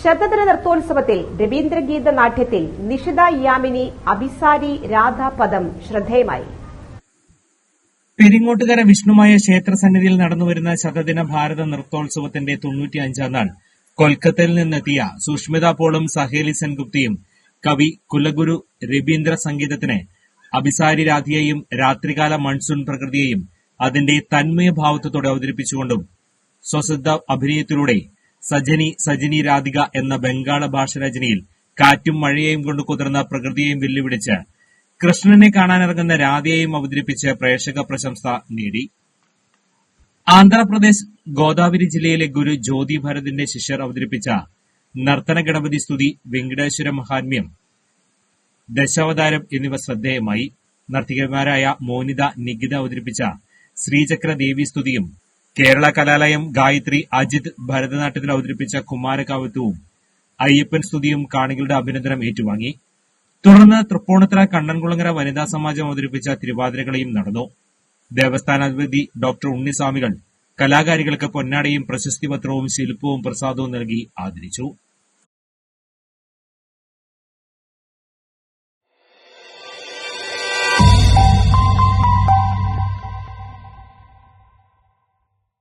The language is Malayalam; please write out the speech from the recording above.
ശതദിന നൃത്തോത്സവത്തിൽ രവീന്ദ്രഗീത നാട്യത്തിൽ നിഷിത യാമിനി അഭിസാരി രാധാപദം ശ്രദ്ധേയമായി. പെരിങ്ങോട്ടുകര വിഷ്ണുമായ ക്ഷേത്രസന്നിധിയിൽ നടന്നുവരുന്ന ശതദിന ഭാരത നൃത്തോത്സവത്തിന്റെ തൊണ്ണൂറ്റിയഞ്ചാം നാൾ കൊൽക്കത്തയിൽ നിന്നെത്തിയ സുഷ്മിത പോളും സഹേലി സെൻഗുപ്തിയും കവി കുലഗുരു രവീന്ദ്ര സംഗീതത്തിന് അഭിസാരി രാധിയെയും രാത്രികാല മൺസൂൺ പ്രകൃതിയെയും അതിന്റെ തന്മയ ഭാവത്തോടെ അവതരിപ്പിച്ചുകൊണ്ടും സ്വസിദ്ധ അഭിനയത്തിലൂടെ സജനി സജനി രാധിക എന്ന ബംഗാള ഭാഷ രചനയിൽ കാറ്റും മഴയെയും കൊണ്ട് കുതിർന്ന പ്രകൃതിയെയും വെല്ലുവിളിച്ച് കൃഷ്ണനെ കാണാനിറങ്ങുന്ന രാധയെയും അവതരിപ്പിച്ച് പ്രേക്ഷക പ്രശംസ നേടി. ആന്ധ്രാപ്രദേശ് ഗോദാവരി ജില്ലയിലെ ഗുരു ജ്യോതി ഭരതിന്റെ ശിഷ്യർ അവതരിപ്പിച്ച നർത്തന ഗണപതി സ്തുതി വെങ്കടേശ്വര മഹാത്മ്യം ദശാവതാരം എന്നിവ ശ്രദ്ധേയമായി. നർത്തകന്മാരായ മോനിത നികിത അവതരിപ്പിച്ച ശ്രീചക്ര ദേവി സ്തുതിയും കേരള കലാലയം ഗായത്രി അജിത് ഭരതനാട്യത്തിൽ അവതരിപ്പിച്ച കുമാരകാവ്യത്വവും അയ്യപ്പൻ സ്തുതിയും കാണികളുടെ അഭിനന്ദനം ഏറ്റുവാങ്ങി. തുടർന്ന് തൃപ്പൂണിത്തറ കണ്ണൻകുളങ്ങര വനിതാ സമാജം അവതരിപ്പിച്ച തിരുവാതിരകളെയും നടന്നു. ദേവസ്ഥാനാധിപതി ഡോക്ടർ ഉണ്ണിസ്വാമികൾ കലാകാരികൾക്ക് പൊന്നാടയും പ്രശസ്തി പത്രവും ശില്പവും പ്രസാദവും നൽകി ആദരിച്ചു.